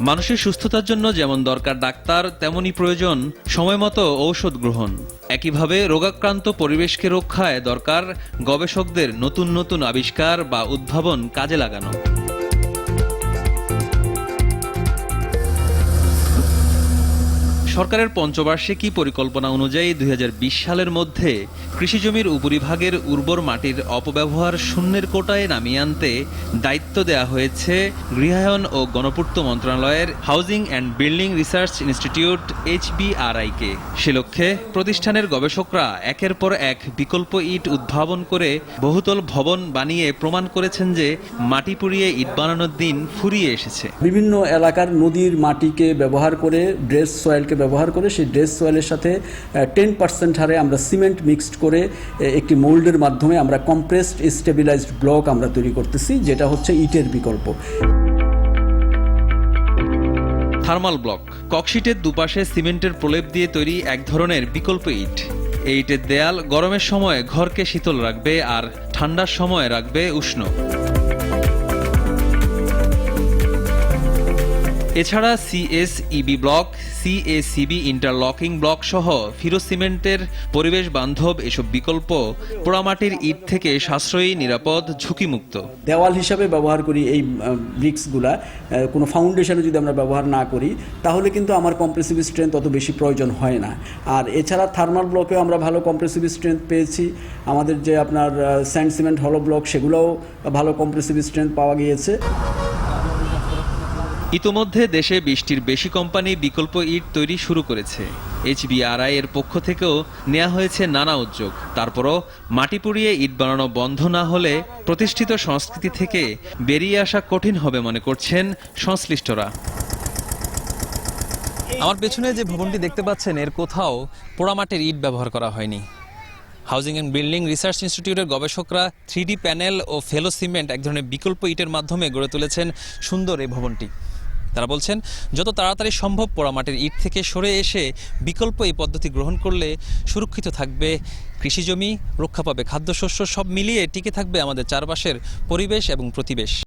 মানুষের সুস্থতার জন্য যেমন দরকার ডাক্তার, তেমনই প্রয়োজন সময়মতো ঔষধ গ্রহণ। একইভাবে রোগাক্রান্ত পরিবেশকে রক্ষায় দরকার গবেষকদের নতুন নতুন আবিষ্কার বা উদ্ভাবন কাজে লাগানো। সরকারের পঞ্চবার্ষিকী পরিকল্পনা অনুযায়ী দুই হাজার বিশ সালের মধ্যে কৃষিজমির উপরিভাগের উর্বর মাটির অপব্যবহার শূন্যের কোটায় নামিয়ে আনতে দায়িত্ব দেওয়া হয়েছে গৃহায়ন ও গণপূর্ত মন্ত্রণালয়ের housing and building research institute এইচবিআরআইকে। সে লক্ষ্যে প্রতিষ্ঠানের গবেষকরা একের পর এক বিকল্প ইট উদ্ভাবন করে বহুতল ভবন বানিয়ে প্রমাণ করেছেন যে মাটি পুড়িয়ে ইট বানানোর দিন ফুরিয়ে এসেছে। বিভিন্ন এলাকার নদীর মাটিকে ব্যবহার করে ড্রেস সয়েলকে ব্যবহার করে সেই ড্রেস সয়েলের সাথে টেন পার্সেন্ট হারে আমরা সিমেন্ট মিক্সড করে একটি মোল্ডের মাধ্যমে আমরা কম্প্রেসড স্টেবিলাইজড ব্লক আমরা তৈরি করতেছি, যেটা হচ্ছে ইটের বিকল্প। থার্মাল ব্লক ককশিটের দুপাশে সিমেন্টের প্রলেপ দিয়ে তৈরি এক ধরনের বিকল্প ইট। এই ইটের দেয়াল গরমের সময় ঘরকে শীতল রাখবে আর ঠান্ডার সময় রাখবে উষ্ণ। এছাড়া CSEB block CSEB interlocking block সহ ফিরো সিমেন্টের পরিবেশ বান্ধব এসব বিকল্প পোড়ামাটির ইট থেকে সাশ্রয়ী, নিরাপদ, ঝুঁকিমুক্ত। দেওয়াল হিসাবে ব্যবহার করি এই ব্রিক্সগুলা কোনো ফাউন্ডেশনে যদি আমরা ব্যবহার না করি, তাহলে কিন্তু আমার কম্প্রেসিভ স্ট্রেংথ অত বেশি প্রয়োজন হয় না। আর এছাড়া থার্মাল ব্লকেও আমরা ভালো কম্প্রেসিভ স্ট্রেংথ পেয়েছি। আমাদের যে আপনার স্যান্ড সিমেন্ট হলো ব্লক সেগুলোও ভালো কম্প্রেসিভ স্ট্রেংথ পাওয়া গিয়েছে। ইতোমধ্যে দেশে বিশটির বেশি কোম্পানি বিকল্প ইট তৈরি শুরু করেছে। এইচবিআরআই এর পক্ষ থেকেও নেওয়া হয়েছে নানা উদ্যোগ। তারপরও মাটি পুড়িয়ে ইট বানানো বন্ধ না হলে প্রতিষ্ঠিত সংস্কৃতি থেকে বেরিয়ে আসা কঠিন হবে মনে করছেন সংশ্লিষ্টরা। আমার পেছনে যে ভবনটি দেখতে পাচ্ছেন, এর কোথাও পোড়ামাটির ইট ব্যবহার করা হয়নি। হাউজিং অ্যান্ড বিল্ডিং রিসার্চ ইনস্টিটিউটের গবেষকরা থ্রি প্যানেল ও ফেলো সিমেন্ট এক ধরনের বিকল্প ইটের মাধ্যমে গড়ে তুলেছেন সুন্দর এই ভবনটি। তারা বলছেন, যত তাড়াতাড়ি সম্ভব পোড়ামাটির ইট থেকে সরে এসে বিকল্প এই পদ্ধতি গ্রহণ করলে সুরক্ষিত থাকবে কৃষিজমি রক্ষা পাবে খাদ্যশস্য, সব মিলিয়ে টিকে থাকবে আমাদের চারপাশের পরিবেশ এবং প্রতিবেশ।